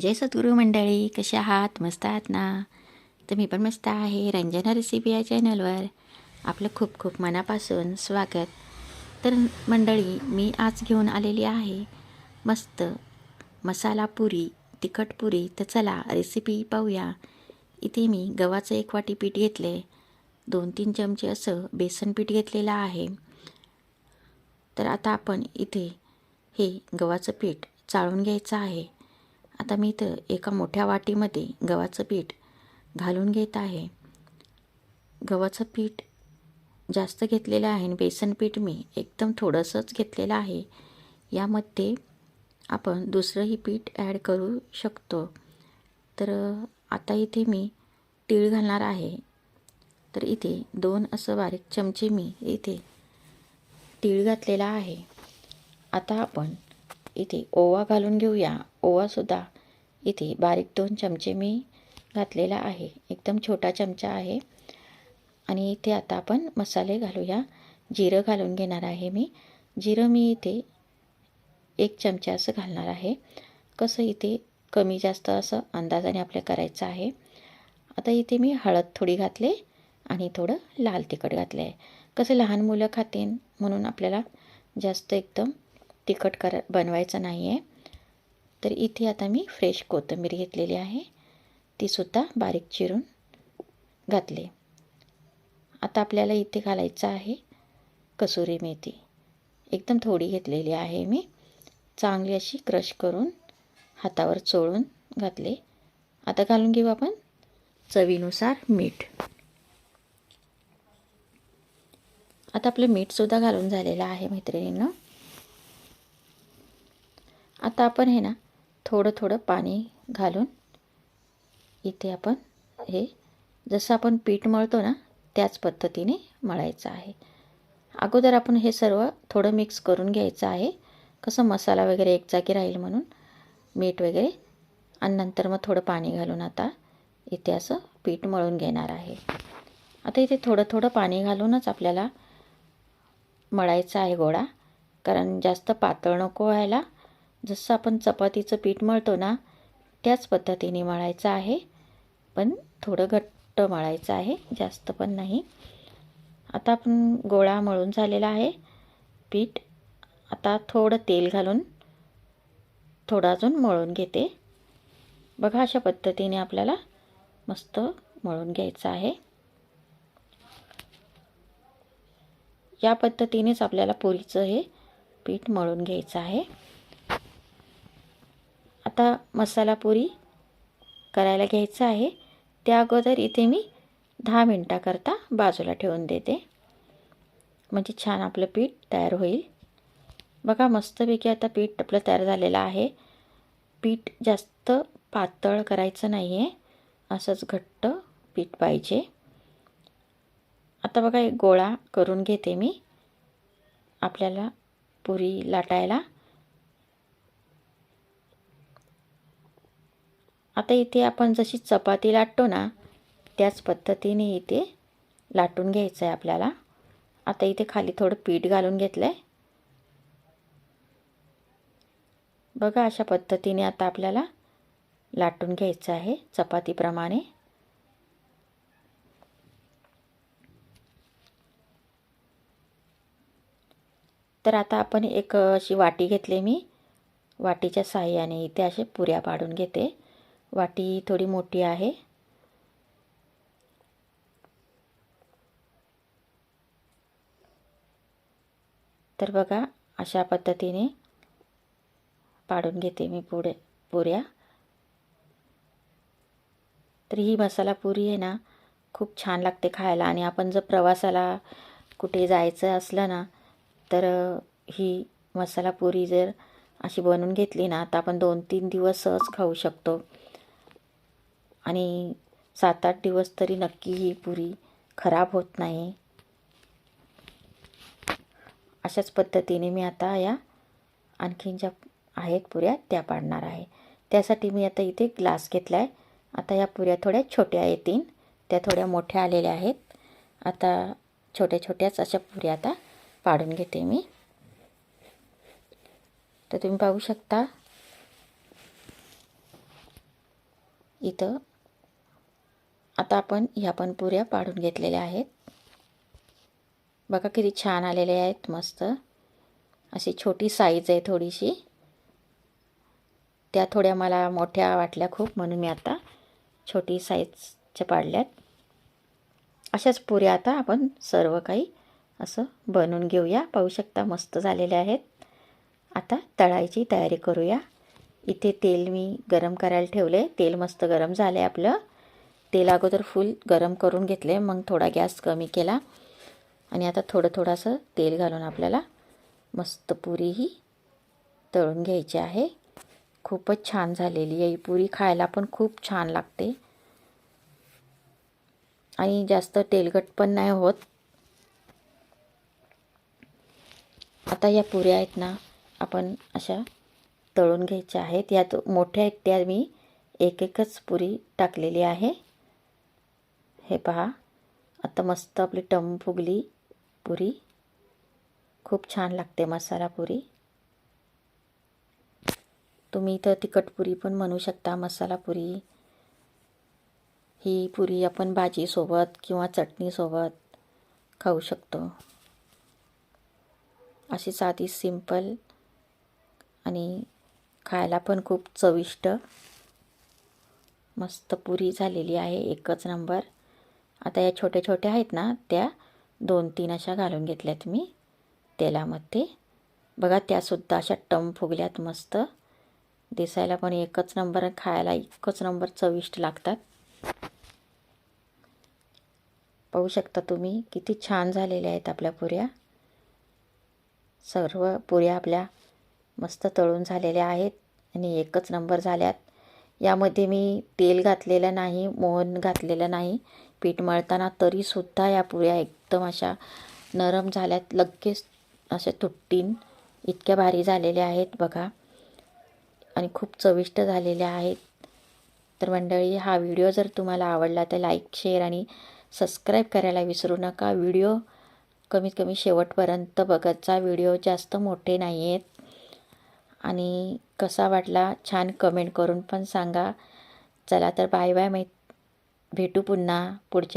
जय सद्गुरू मंडळी कशा आहात? मस्त आहात ना? तर मी पण मस्त आहे रंजना रेसिपी या चॅनलवर आपलं खूप खूप मनापासून स्वागत. तर मंडळी मी आज घेऊन आलेली आहे मस्त मसाला पुरी तिखट पुरी. तर चला रेसिपी पाहूया. इथे मी गव्हाचं एक वाटी पीठ घेतले. दोन तीन चमचे असं बेसन पीठ घेतलेलं आहे. तर आता आपण इथे हे गव्हाचं पीठ चाळून घ्यायचं आहे. आता मी इथं एका मोठ्या वाटीमध्ये गव्हाचं पीठ घालून घेत आहे. गव्हाचं पीठ जास्त घेतलेलं आहे आणि बेसन पीठ मी एकदम थोडंसंच घेतलेलं आहे. यामध्ये आपण दुसरंही पीठ ॲड करू शकतो. तर आता इथे मी तीळ घालणार आहे. तर इथे दोन असं बारीक चमचे मी इथे तीळ घातलेला आहे. आता आपण इथे ओवा घालून घेऊया. ओवासुद्धा इथे बारीक दोन चमचे मी घातलेला आहे. एकदम छोटा चमचा आहे. आणि इथे आता आपण मसाले घालूया. जिरं घालून घेणार आहे मी. जिरं मी इथे एक चमचा असं घालणार आहे. कसं इथे कमी जास्त असं अंदाजाने आपल्या करायचं आहे. आता इथे मी हळद थोडी घातले आणि थोडं लाल तिखट घातलं आहे. कसं लहान मुलं खातेन म्हणून आपल्याला जास्त एकदम तिखट कर बनवायचं नाही आहे तर इथे आता मी फ्रेश कोथिंबीर घेतलेली आहे. तीसुद्धा बारीक चिरून घातले. आता आपल्याला इथे घालायचं आहे कसुरी मेथी. एकदम थोडी घेतलेली आहे मी. चांगली अशी क्रश करून हातावर चोळून घातले. आता घालून घेऊ आपण चवीनुसार मीठ. आता आपलं मीठसुद्धा घालून झालेलं आहे मैत्रिणींना. आता आपण हे ना थोडं थोडं पाणी घालून इथे आपण हे जसं आपण पीठ मळतो ना त्याच पद्धतीने मळायचं आहे. अगोदर आपण हे सर्व थोडं मिक्स करून घ्यायचं आहे. कसं मसाला वगैरे एक जागी राहील म्हणून मीठ वगैरे. आणि नंतर मग थोडं पाणी घालून आता इथे असं पीठ मळून घेणार आहे. आता इथे थोडं थोडं पाणी घालूनच आपल्याला मळायचं आहे गोळा. कारण जास्त पातळ नको व्हायला. जसं आपण चपातीचं पीठ मळतो ना त्याच पद्धतीने मळायचं आहे. पण थोडं घट्ट मळायचं आहे जास्त पण नाही. आता आपण गोळा मळून झालेला आहे. पीठ आता थोडं तेल घालून थोडं अजून मळून घेते. बघा अशा पद्धतीने आपल्याला मस्त मळून घ्यायचं आहे. या पद्धतीनेच आपल्याला पुरीचं हे पीठ मळून घ्यायचं आहे. आता मसाला पुरी करायला घ्यायचं आहे. त्या अगोदर इथे मी दहा मिनटाकरता बाजूला ठेवून देते. म्हणजे छान आपलं पीठ तयार होईल. बघा मस्तपैकी आता पीठ आपलं तयार झालेलं आहे. पीठ जास्त पातळ करायचं नाही आहे असंच घट्ट पीठ पाहिजे. आता बघा एक गोळा करून घेते मी. आपल्याला पुरी लाटायला. आता इथे आपण जशी चपाती लाटतो ना त्याच पद्धतीने इथे लाटून घ्यायचं आहे आपल्याला. आता इथे खाली थोडं पीठ घालून घेतलं आहे बघा अशा पद्धतीने आता आपल्याला लाटून घ्यायचं आहे चपातीप्रमाणे. तर आता आपण एक अशी वाटी घेतली मी. वाटीच्या साह्याने इथे असे पुऱ्या पाडून घेते. वाटी थोडी मोठी आहे. तर बघा अशा पद्धतीने पाडून घेते मी पुढे पुऱ्या. तर ही मसाला पुरी आहे ना खूप छान लागते खायला. आणि आपण जर प्रवासाला कुठे जायचं असलं ना तर ही मसाला पुरी जर अशी बनवून घेतली ना तर आपण दोन तीन दिवस सहज खाऊ शकतो. आणि सात आठ दिवस तरी नक्की ही पुरी खराब होत नाही. अशाच पद्धतीने मी आता या आणखीन ज्या आहेत पुऱ्या त्या पाडणार आहे. त्यासाठी मी आता इथे ग्लास घेतला आहे आता या पुऱ्या थोड्या छोट्या येतील. त्या थोड्या मोठ्या आलेल्या आहेत. आता छोट्या छोट्याच अशा पुऱ्या आता पाडून घेते मी. तर तुम्ही पाहू शकता इथं आता आपण ह्या पण पुऱ्या पाडून घेतलेल्या आहेत. बघा किती छान आलेले आहेत मस्त. अशी छोटी साईज आहे थोडीशी. त्या थोड्या मला मोठ्या वाटल्या खूप म्हणून मी आता छोटी साईजच्या पाडल्यात. अशाच पुऱ्या आता आपण सर्व काही असं बनवून घेऊया. पाहू शकता मस्त झालेले आहेत. आता तळायची तयारी करूया. इथे तेल मी गरम करायला ठेवले तेल मस्त गरम झालं आहे आपलं. तेल अगोदर फुल गरम करून घेतले मग थोडा गॅस कमी केला. आणि आता थोडं थोडंसं तेल घालून आपल्याला मस्त पुरी ही तळून घ्यायची आहे. खूपच छान झालेली आहे ही पुरी. खायला पण खूप छान लागते. आणि जास्त तेलकट पण नाही होत. आता या पुऱ्या आहेत ना आपण अशा तळून घ्यायच्या आहेत. यात मोठ्या आहेत त्या मी एक एकच पुरी टाकलेली आहे. हे पहा. आता मस्त आपली टम फुगली पुरी. खूप छान लागते मसाला पुरी. तुम्ही इथं तिखट पुरी पण म्हणू शकता मसाला पुरी. ही पुरी आपण भाजीसोबत किंवा चटणीसोबत खाऊ शकतो. अशी साधी सिंपल आणि खायला पण खूप चविष्ट मस्त पुरी झालेली आहे एकच नंबर. आता या छोट्या छोट्या आहेत ना त्या दोन तीन अशा घालून घेतल्यात मी तेलामध्ये. बघा त्यासुद्धा अशा टम फुगल्यात मस्त. दिसायला पण एकच नंबर खायला एकच नंबर चविष्ट लागतात. पाहू शकता तुम्ही किती छान झालेल्या आहेत आपल्या पुऱ्या. सर्व पुऱ्या आपल्या मस्त तळून झालेल्या आहेत आणि एकच नंबर झाल्यात. यामध्ये मी तेल घातलेलं नाही मोहन घातलेलं नाही. पीठ मळताना तरीसुद्धा या पुऱ्या एकदम अशा नरम झाल्यात. लगेच अशा तुटतीन इतक्या भारी झालेल्या आहेत बघा. आणि खूप चविष्ट झालेल्या आहेत. तर मंडळी हा व्हिडिओ जर तुम्हाला आवडला तर लाईक शेअर आणि सबस्क्राईब करायला विसरू नका. व्हिडिओ कमीत कमी शेवटपर्यंत बघतचा व्हिडिओ जास्त मोठे नाही आहेत आणि कसा वाटला? छान कमेंट करून पण सांगा. चला तर बाय बाय मैत्री भेटू पुन्हा पुढच्या